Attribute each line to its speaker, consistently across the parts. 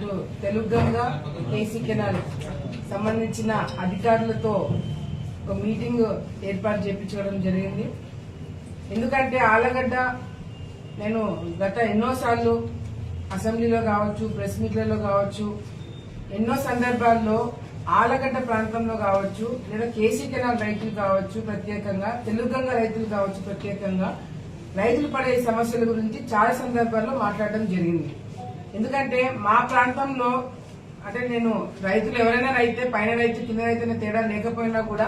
Speaker 1: అటు తెలుగుగా KC canal సంబంధించిన అధికారులతో ఒక మీటింగ్ ఏర్పాటు చేయించుకోవడం జరిగింది. ఎందుకంటే ఆలగడ్డ నేను గత ఎన్నోసార్లు అసెంబ్లీలో కావచ్చు ప్రెస్ మీట్లలో కావచ్చు ఎన్నో సందర్భాల్లో ఆలగడ్డ ప్రాంతంలో కావచ్చు లేదా కేసీ కెనాల్ రైతులు కావచ్చు ప్రత్యేకంగా తెలుగంగ రైతులు కావచ్చు ప్రత్యేకంగా రైతులు పడే సమస్యల గురించి చాలా సందర్భాల్లో మాట్లాడడం జరిగింది. ఎందుకంటే మా ప్రాంతంలో అంటే నేను రైతులు ఎవరైనా రైతే పైన రైతు కింద రైతు తేడా లేకపోయినా కూడా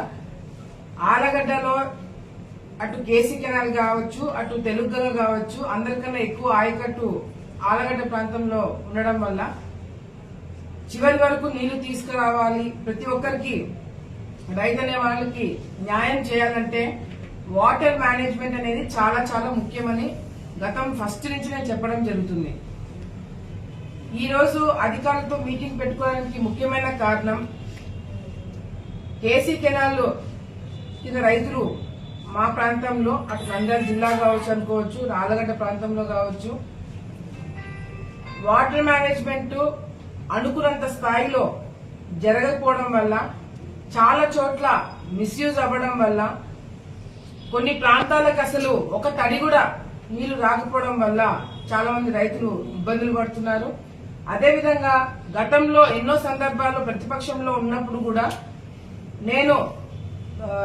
Speaker 1: ఆలగడ్డలో అటు కేసీ కెనాల్ కావచ్చు అటు తెలుగు కావచ్చు అందరికన్నా ఎక్కువ ఆయకట్టు ఆలగడ్డ ప్రాంతంలో ఉండడం వల్ల చివరి వరకు నీళ్ళు తీసుకురావాలి. ప్రతి ఒక్కరికి రైతు అనే వాళ్ళకి న్యాయం చేయాలంటే వాటర్ మేనేజ్మెంట్ అనేది చాలా చాలా ముఖ్యమని గతం ఫస్ట్ నుంచి నేను చెప్పడం జరుగుతుంది. ఈరోజు అధికారులతో మీటింగ్ పెట్టుకోవడానికి ముఖ్యమైన కారణం కేసీ కెనాల్ కింద రైతులు మా ప్రాంతంలో అటు నంద్యాల జిల్లా కావచ్చు అనుకోవచ్చు నాలగడ్డ ప్రాంతంలో కావచ్చు వాటర్ మేనేజ్మెంట్ అనుకున్నంత స్థాయిలో జరగకపోవడం వల్ల చాలా చోట్ల మిస్యూజ్ అవ్వడం వల్ల కొన్ని ప్రాంతాలకు అసలు ఒక తడి కూడా నీళ్ళు రాకపోవడం వల్ల చాలా మంది రైతులు ఇబ్బందులు పడుతున్నారు. అదేవిధంగా గతంలో ఎన్నో సందర్భాల్లో ప్రతిపక్షంలో ఉన్నప్పుడు కూడా నేను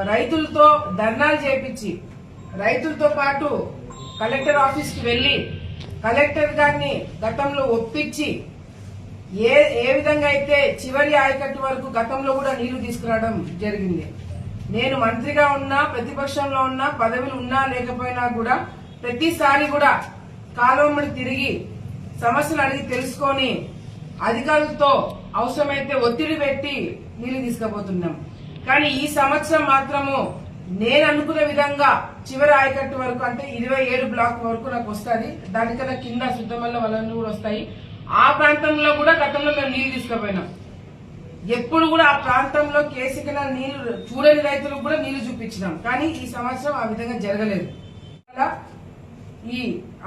Speaker 1: రైతులతో ధర్నాలు చేపించి రైతులతో పాటు కలెక్టర్ ఆఫీస్కి వెళ్ళి కలెక్టర్ గారిని గతంలో ఒప్పించి ఏ ఏ విధంగా అయితే చివరి ఆయకట్టు వరకు గతంలో కూడా నీళ్ళు తీసుకురావడం జరిగింది. నేను మంత్రిగా ఉన్నా ప్రతిపక్షంలో ఉన్నా పదవులు ఉన్నా లేకపోయినా కూడా ప్రతిసారి కూడా కాలువమ్మడి తిరిగి సమస్యలు అడిగి తెలుసుకొని అధికారులతో అవసరమైతే ఒత్తిడి పెట్టి నీళ్ళు తీసుకుపోతున్నాం. కానీ ఈ సంవత్సరం మాత్రము నేను అనుకున్న విధంగా చివరి ఆయకట్టు వరకు అంటే ఇరవై ఏడు బ్లాక్ వరకు నాకు వస్తుంది. దానికన్నా కింద శుద్ధమల్ల వలన కూడా వస్తాయి. ఆ ప్రాంతంలో కూడా గతంలో మేము నీళ్ళు తీసుకుపోయినాం. ఎప్పుడు కూడా ఆ ప్రాంతంలో కేసీకన నీళ్ళు చూడని రైతులకు కూడా నీళ్ళు చూపించినాం. కానీ ఈ సంవత్సరం ఆ విధంగా జరగలేదు. అలా ఈ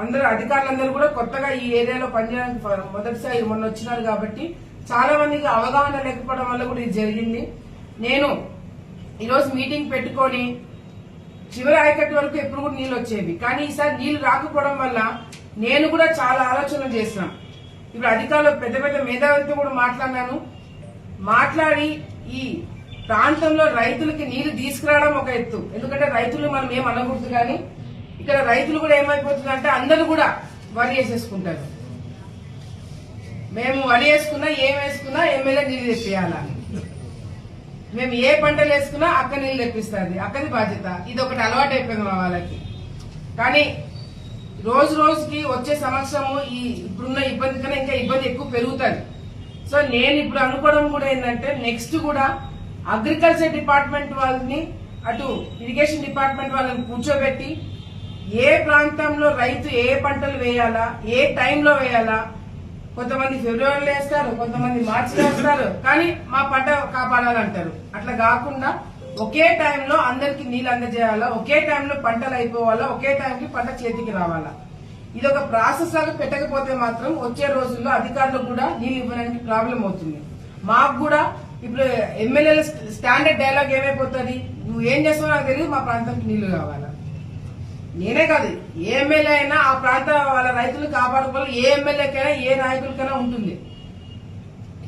Speaker 1: అందరు అధికారులందరూ కూడా కొత్తగా ఈ ఏరియాలో పనిచేయడానికి మొదటిసారి మొన్న వచ్చినారు కాబట్టి చాలా మందికి అవగాహన లేకపోవడం వల్ల కూడా ఇది జరిగింది. నేను ఈరోజు మీటింగ్ పెట్టుకొని చివరి ఆయకట్టు వరకు ఎప్పుడు కూడా నీళ్ళు వచ్చేవి. కానీ ఈసారి నీళ్ళు రాకపోవడం వల్ల నేను కూడా చాలా ఆలోచనలు చేసిన. ఇప్పుడు అధికారులు పెద్ద పెద్ద మేధావులతో కూడా మాట్లాడినాను. మాట్లాడి ఈ ప్రాంతంలో రైతులకి నీళ్ళు తీసుకురావడం ఒక ఎత్తు. ఎందుకంటే రైతులు మనం ఏం అనకూడదు కానీ ఇక్కడ రైతులు కూడా ఏమైపోతుందంటే అందరూ కూడా వరి వేసేసుకుంటారు. మేము వరి వేసుకున్నా ఏం వేసుకున్నా ఎమ్మెల్యే నీళ్ళు తెప్పియాలా? మేము ఏ పంటలు వేసుకున్నా అక్క నీళ్ళు తెప్పిస్తుంది. అక్కది బాధ్యత. ఇది ఒకటి అలవాటు అయిపోయింది మా వాళ్ళకి. కానీ రోజు రోజుకి వచ్చే సంవత్సరము ఈ ఇప్పుడున్న ఇబ్బంది కన్నా ఇంకా ఇబ్బంది ఎక్కువ పెరుగుతుంది. సో నేను ఇప్పుడు అనుకోవడం కూడా ఏంటంటే నెక్స్ట్ కూడా అగ్రికల్చర్ డిపార్ట్మెంట్ వాళ్ళని అటు ఇరిగేషన్ డిపార్ట్మెంట్ వాళ్ళని కూర్చోబెట్టి ఏ ప్రాంతంలో రైతు ఏ పంటలు వేయాలా ఏ టైంలో వేయాలా కొంతమంది ఫిబ్రవరిలో వేస్తారు కొంతమంది మార్చిలో వేస్తారు. కానీ మా పంట కాపాడాలంటారు. అట్లా కాకుండా ఒకే టైంలో అందరికి నీళ్ళు అందజేయాలా ఒకే టైంలో పంటలు అయిపోవాలా ఒకే టైంకి పంట చేతికి రావాలా. ఇది ఒక ప్రాసెస్ లాగా పెట్టకపోతే మాత్రం వచ్చే రోజుల్లో అధికారులకు కూడా నీళ్ళు ఇవ్వడానికి ప్రాబ్లం అవుతుంది. మాకు కూడా ఇప్పుడు ఎమ్మెల్యేల స్టాండర్డ్ డైలాగ్ ఏమైపోతుంది? నువ్వు ఏం చేస్తావో నాకు తెలియదు మా ప్రాంతానికి నీళ్ళు కావాలా. నేనే కాదు ఏ ఎమ్మెల్యే అయినా ఆ ప్రాంత వాళ్ళ రైతులు కాపాడుకోవాలి ఏ ఎమ్మెల్యేకైనా ఏ నాయకులకైనా ఉంటుంది.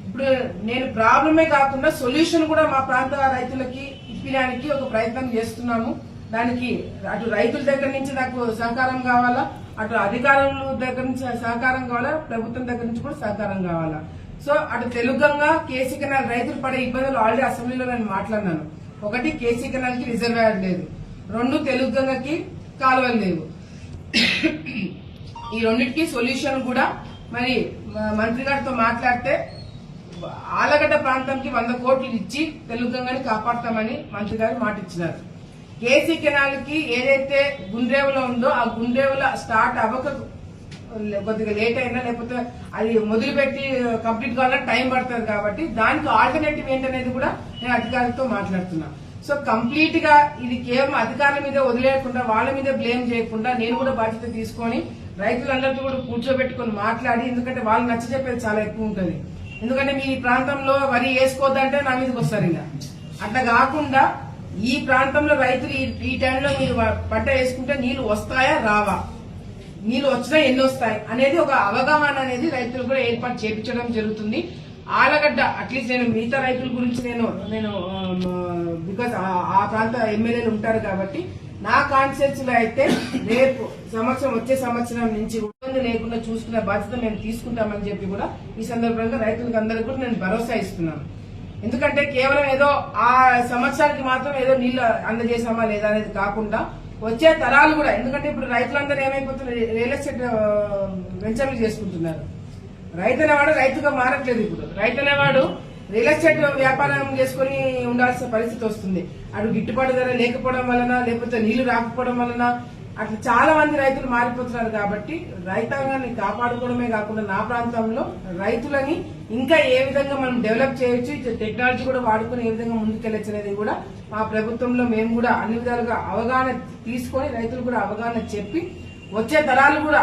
Speaker 1: ఇప్పుడు నేను ప్రాబ్లమే కాకుండా సొల్యూషన్ కూడా మా ప్రాంత రైతులకి ఇప్పడానికి ఒక ప్రయత్నం చేస్తున్నాము. దానికి అటు రైతుల దగ్గర నుంచి నాకు సహకారం కావాలా అటు అధికారుల దగ్గర నుంచి సహకారం కావాలా ప్రభుత్వం దగ్గర నుంచి కూడా సహకారం కావాలా. సో అటు తెలుగంగా కేసీ కెనాల్ రైతులు పడే ఇబ్బందులు ఆల్రెడీ అసెంబ్లీలో నేను మాట్లాడినాను. ఒకటి కేసీ కెనాల్కి రిజర్వేయర్ లేదు. రెండు తెలుగంగకి కాలువలు లేవు. ఈ రెండింటికి సొల్యూషన్ కూడా మరి మంత్రి గారితో మాట్లాడితే ఆలగడ్డ ప్రాంతంకి వంద కోట్లు ఇచ్చి తెలుగుగంగని కాపాడతామని మంత్రి గారు మాట ఇచ్చినారు కేసీ కెనాల్కి ఏదైతే గుండ్రేవులో ఉందో ఆ గుండ్రేవుల స్టార్ట్ అవ్వక కొద్దిగా లేట్ అయినా లేకపోతే అది మొదలుపెట్టి కంప్లీట్ కావాలంటే టైం పడుతుంది కాబట్టి దానికి ఆల్టర్నేటివ్ ఏంటనేది కూడా నేను అధికారులతో మాట్లాడుతున్నాను సో కంప్లీట్గా ఇది కేవలం అధికారుల మీద వదిలేయకుండా వాళ్ళ మీద బ్లేమ్ చేయకుండా నేను కూడా బాధ్యత తీసుకొని రైతులందరితో కూడా కూర్చోబెట్టుకొని మాట్లాడి ఎందుకంటే వాళ్ళు నచ్చ చెప్పేది చాలా ఎక్కువ ఉంటుంది. ఎందుకంటే మీ ప్రాంతంలో వరి వేసుకోవద్దంటే నా మీదకి వస్తారు ఇలా అట్లా కాకుండా ఈ ప్రాంతంలో రైతులు ఈ- టైంలో మీరు పంట వేసుకుంటే నీళ్ళు వస్తాయా రావా? నీళ్ళు వచ్చినా ఎన్ని వస్తాయి? అనేది ఒక అవగాహన అనేది రైతులు కూడా ఏర్పాటు చేపించడం జరుగుతుంది. ఆలగడ్డ అట్లీస్ట్ నేను మిగతా రైతుల గురించి నేను నేను um, బికాస్ ఆ ప్రాంత ఎమ్మెల్యేలు ఉంటారు కాబట్టి నా కాన్సెప్ట్స్లో అయితే రేపు సంవత్సరం వచ్చే సంవత్సరం నుంచి ఇబ్బంది లేకుండా చూసుకునే బాధ్యత మేము తీసుకుంటామని చెప్పి కూడా ఈ సందర్భంగా రైతులకు అందరికీ కూడా నేను భరోసా ఇస్తున్నాను. ఎందుకంటే కేవలం ఏదో ఆ సంవత్సరానికి మాత్రం ఏదో నీళ్ళు అందజేసామా లేదా అనేది కాకుండా వచ్చే తరాలు కూడా ఎందుకంటే ఇప్పుడు రైతులందరూ ఏమైపోతున్నారు? రియల్ ఎస్టేట్ um, వెంచర్లు చేసుకుంటున్నారు. రైతు అనేవాడు రైతుగా మారట్లేదు ఇప్పుడు. రైతు అనేవాడు రియల్ ఎస్టేట్ వ్యాపారం చేసుకుని ఉండాల్సిన పరిస్థితి వస్తుంది. అటు గిట్టుబాటు ధర లేకపోవడం వలన లేకపోతే నీళ్ళు రాకపోవడం వలన అట్లా చాలా మంది రైతులు మారిపోతున్నారు కాబట్టి రైతాంగాన్ని కాపాడుకోవడమే కాకుండా నా ప్రాంతంలో రైతులని ఇంకా ఏ విధంగా మనం డెవలప్ చేయొచ్చు టెక్నాలజీ కూడా వాడుకుని ఏ విధంగా ముందుకెళ్ళచ్చు అనేది కూడా మా ప్రభుత్వంలో మేము కూడా అన్ని విధాలుగా అవగాహన తీసుకొని రైతులు కూడా అవగాహన చెప్పి వచ్చే తరాలు కూడా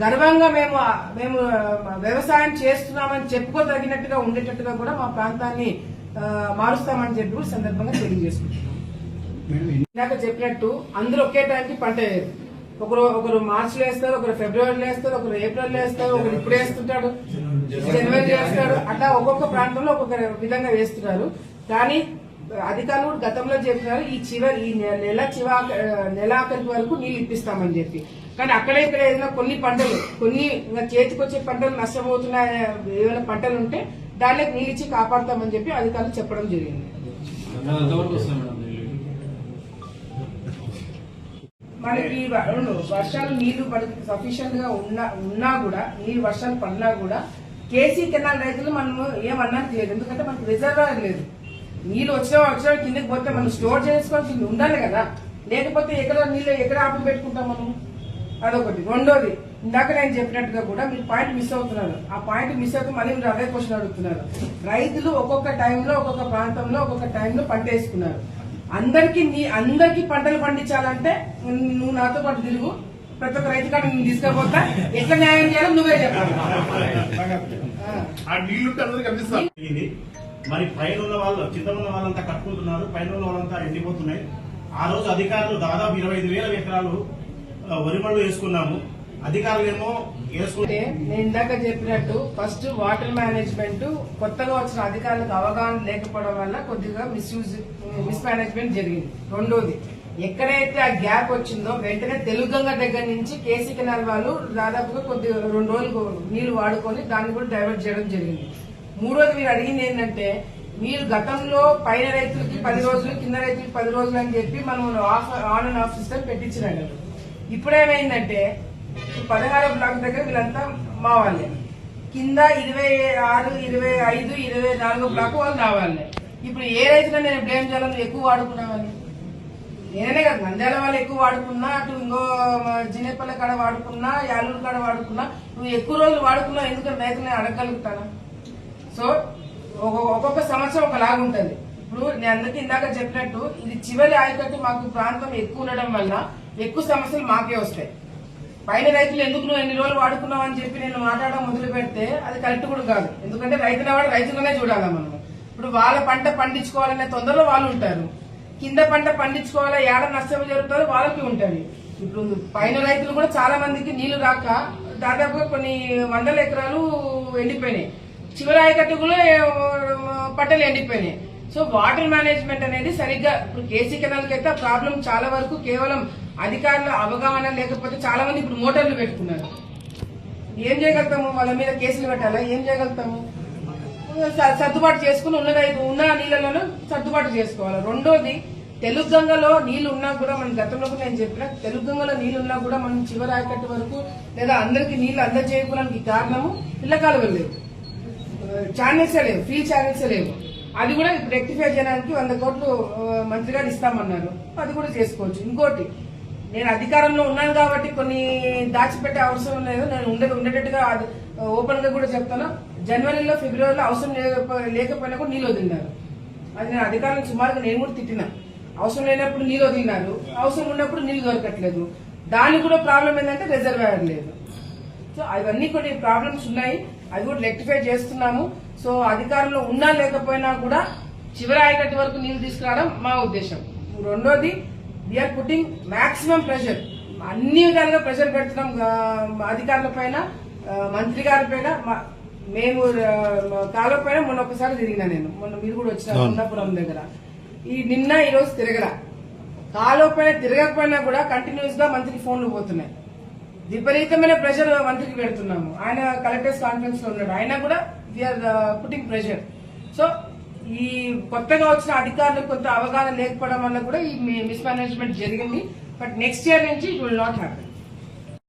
Speaker 1: గర్వంగా మేము మేము వ్యవసాయం చేస్తున్నామని చెప్పుకోదగినట్టుగా ఉండేటట్టుగా కూడా మా ప్రాంతాన్ని మారుస్తామని చెప్పి కూడా సందర్భంగా తెలియజేసుకుంటున్నాం. ఇందాక చెప్పినట్టు అందరూ ఒకే టైంకి పంట వేయరు. ఒకరు ఒకరు మార్చిలో వేస్తారు ఒకరు ఫిబ్రవరిలో వేస్తారు ఒకరు ఏప్రిల్లో వేస్తారు ఒకరు ఇప్పుడు వేస్తుంటాడు జనవరిలో వేస్తాడు అట్లా ఒక్కొక్క ప్రాంతంలో ఒక్కొక్క విధంగా వేస్తున్నారు. కానీ అధికారులు గతంలో చెప్పినారు ఈ చివరి ఈ నెల చివా నెలాఖరి వరకు నీళ్ళు ఇప్పిస్తామని చెప్పి. కానీ అక్కడ ఇక్కడ ఏదైనా కొన్ని పంటలు కొన్ని చేతికొచ్చే పంటలు నష్టపోతున్న ఏమైనా పంటలు ఉంటే దానికి నీళ్ళు ఇచ్చి కాపాడతామని చెప్పి అధికారులు చెప్పడం జరిగింది. మనకి అవును, వర్షాలు నీళ్ళు మనకి సఫిషియెంట్గా ఉన్నా ఉన్నా కూడా నీళ్ళు వర్షాలు పడినా కూడా కేసీ కెనాల్ రైతులు మనము ఏమన్నా లేదు ఎందుకంటే మనకు రిజర్వాయర్ లేదు. నీళ్ళు వచ్చిన వచ్చిన కిందకి పోతే మనం స్టోర్ చేసుకోవాల్సింది ఉండాలి కదా. లేకపోతే ఎక్కడ నీళ్ళు ఎక్కడ ఆపి పెట్టుకుంటాం మనం? అదొకటి. రెండోది ఇందాక నేను చెప్పినట్టుగా కూడా మీరు పాయింట్ మిస్ అవుతున్నారు. ఆ పాయింట్ మిస్ అవుతూ మళ్ళీ మీరు అదే క్వశ్చన్ అడుగుతున్నారు. రైతులు ఒక్కొక్క టైంలో ఒక్కొక్క ప్రాంతంలో ఒక్కొక్క టైంలో పంట వేసుకున్నారు. అందరికి నీ అందరికి పంటలు పండించాలంటే నువ్వు నాతో పాటు తిరుగు. ప్రతి ఒక్క రైతు కాడ నేను తీసుకపోతా. ఎట్లా న్యాయం చేయాలో నువ్వే చెప్పాలి
Speaker 2: మరి పైన ఉన్న వాళ్ళు కింద ఉన్న వాళ్ళంతా కట్టుకుంటున్నారు. పైన ఉన్న వాళ్ళంతా ఎండిపోతున్నాయి. ఆ రోజు అధికారులు దాదాపు ఇరవై ఐదు వేల ఎకరాలు వరి పండు వేసుకున్నాము. అధికారులు ఏమో వేసుకుంటే
Speaker 1: నేను ఇందాక చెప్పినట్టు ఫస్ట్ వాటర్ మేనేజ్మెంట్ కొత్తగా వచ్చిన అధికారులకు అవగాహన లేకపోవడం వల్ల కొద్దిగా మిస్యూజ్ మిస్ మేనేజ్మెంట్ జరిగింది. రెండోది ఎక్కడైతే ఆ గ్యాప్ వచ్చిందో వెంటనే తెలుగంగ దగ్గర నుంచి కేసీ కెనాల్ వాళ్ళు దాదాపుగా కొద్ది రెండు రోజులు నీళ్ళు వాడుకొని దాన్ని కూడా డైవర్ట్ చేయడం జరిగింది. మూడోది మీరు అడిగింది ఏంటంటే మీరు గతంలో పైన రైతులకి పది రోజులు కింద రైతులకి పది రోజులు అని చెప్పి మనం off on and off system పెట్టించినాడు ఇప్పుడేమైందంటే పదహారో బ్లాక్ దగ్గర వీళ్ళంతా మా వాళ్ళే. కింద ఇరవై ఆరు ఇరవై ఐదు ఇరవై నాలుగు బ్లాక్ వాళ్ళు నా వాళ్ళే. ఇప్పుడు ఏ రైతులో నేను బ్లేమ్ చేయాలని ఎక్కువ వాడుకున్నామని నేనే కదా నంద్యాల వాళ్ళు ఎక్కువ వాడుకున్నా అటు ఇంకో జినేపల్లి కాడ వాడుకున్నా యాలూరు కాడ వాడుకున్నా నువ్వు ఎక్కువ రోజులు వాడుకున్నా ఎందుకంటే రైతులు అడగలుగుతానా సో ఒక్కొక్క ఒక్కొక్క సంవత్సరం ఒకలాగా ఉంటుంది. ఇప్పుడు నేను అందరికీ ఇందాక చెప్పినట్టు ఇది చివరి ఆయకట్టు మాకు ప్రాంతం ఎక్కువ ఉండడం వల్ల ఎక్కువ సమస్యలు మాకే వస్తాయి. పైన రైతులు ఎందుకు నువ్వు ఎన్ని రోజులు వాడుకున్నావు అని చెప్పి నేను మాట్లాడడం మొదలు పెడితే అది కరెక్ట్ కూడా కాదు. ఎందుకంటే రైతుల వాడు రైతులనే చూడాలా మనం ఇప్పుడు వాళ్ళ పంట పండించుకోవాలనే తొందరలో వాళ్ళు ఉంటారు. కింద పంట పండించుకోవాలా ఏడ నష్టం జరుగుతారో వాళ్ళకి ఉంటుంది. ఇప్పుడు పైన రైతులు కూడా చాలా మందికి నీళ్ళు రాక దాదాపుగా కొన్ని వందల ఎకరాలు ఎండిపోయినాయి. చివరి ఆయకట్టు కూడా పంటలు ఎండిపోయినాయి. సో వాటర్ మేనేజ్మెంట్ అనేది సరిగ్గా ఇప్పుడు కేసీ కెనాల్కి అయితే ఆ ప్రాబ్లం చాలా వరకు కేవలం అధికారుల అవగాహన లేకపోతే చాలా మంది ఇప్పుడు మోటార్లు పెట్టుకున్నారు. ఏం చేయగలుగుతాము? వాళ్ళ మీద కేసులు పెట్టాలా ఏం చేయగలుగుతాము? సర్దుబాటు చేసుకుని ఉన్న ఉన్న నీళ్ళలోనూ సర్దుబాటు చేసుకోవాలి? రెండోది తెలుగు గంగలో నీళ్ళు ఉన్నా కూడా మన గతంలో కూడా నేను చెప్పిన తెలుగు గంగలో నీళ్ళు ఉన్నా కూడా మనం చివరి ఆయకట్టు వరకు లేదా అందరికి నీళ్ళు అందజేయడానికి కారణము పిల్ల కాలువలు లేవు. లేవు ఫ్రీ ఛానల్సే లేవు. అది కూడా ఇప్పుడు రెక్టిఫై చేయడానికి వంద కోట్లు మంత్రి గారు ఇస్తామన్నారు. అది కూడా చేసుకోవచ్చు. ఇంకోటి నేను అధికారంలో ఉన్నాను కాబట్టి కొన్ని దాచిపెట్టే అవసరం లేదు. నేను ఉండే ఉండేటట్టుగా ఓపెన్గా కూడా చెప్తాను. జనవరిలో ఫిబ్రవరిలో అవసరం లేకపో- లేకపోయినా కూడా నీళ్ళు వదిలినారు. అది నేను అధికారం సుమారుగా నేను కూడా తిట్టినా. అవసరం లేనప్పుడు నీళ్ళు వదిలినారు. అవసరం ఉన్నప్పుడు నీళ్ళు దొరకట్లేదు. దానికి కూడా ప్రాబ్లం ఏంటంటే రిజర్వాయర్ లేదు. సో అవన్నీ కొన్ని ప్రాబ్లమ్స్ ఉన్నాయి. అవి కూడా రెక్టిఫై చేస్తున్నాము. సో అధికారంలో ఉన్నా లేకపోయినా కూడా చివరి ఆయకట్టు వరకు నీళ్ళు తీసుకురావడం మా ఉద్దేశం. రెండోది వీఆర్ పుట్టింగ్ మాక్సిమం ప్రెషర్ అన్ని విధాలుగా ప్రెషర్ పెడుతున్నాం అధికారుల పైన మంత్రి గారి పైన. మేము ఆ, కాలువ పైన మొన్న ఒకసారి తిరిగినా నేను. మొన్న మీరు కూడా వచ్చిన ఉన్నపురం దగ్గర. ఈ నిన్న ఈ రోజు తిరగరా కాలువ పైన తిరగకపోయినా కూడా కంటిన్యూస్గా మంత్రికి ఫోన్లు పోతున్నాయి. విపరీతమైన ప్రెషర్ మంత్రికి పెడుతున్నాము. ఆయన కలెక్టర్స్ కాన్ఫరెన్స్లో ఉన్నాడు. ఆయన కూడా వీఆర్ పుట్టింగ్ ప్రెషర్ సో ఈ కొత్తగా వచ్చిన అధికారులకు కొంత అవగాహన లేకపోవడం వల్ల కూడా ఈ మిస్ మేనేజ్మెంట్ జరిగింది. బట్ నెక్స్ట్ ఇయర్ నుంచి ఇట్ విల్ నాట్ హ్యాపెన్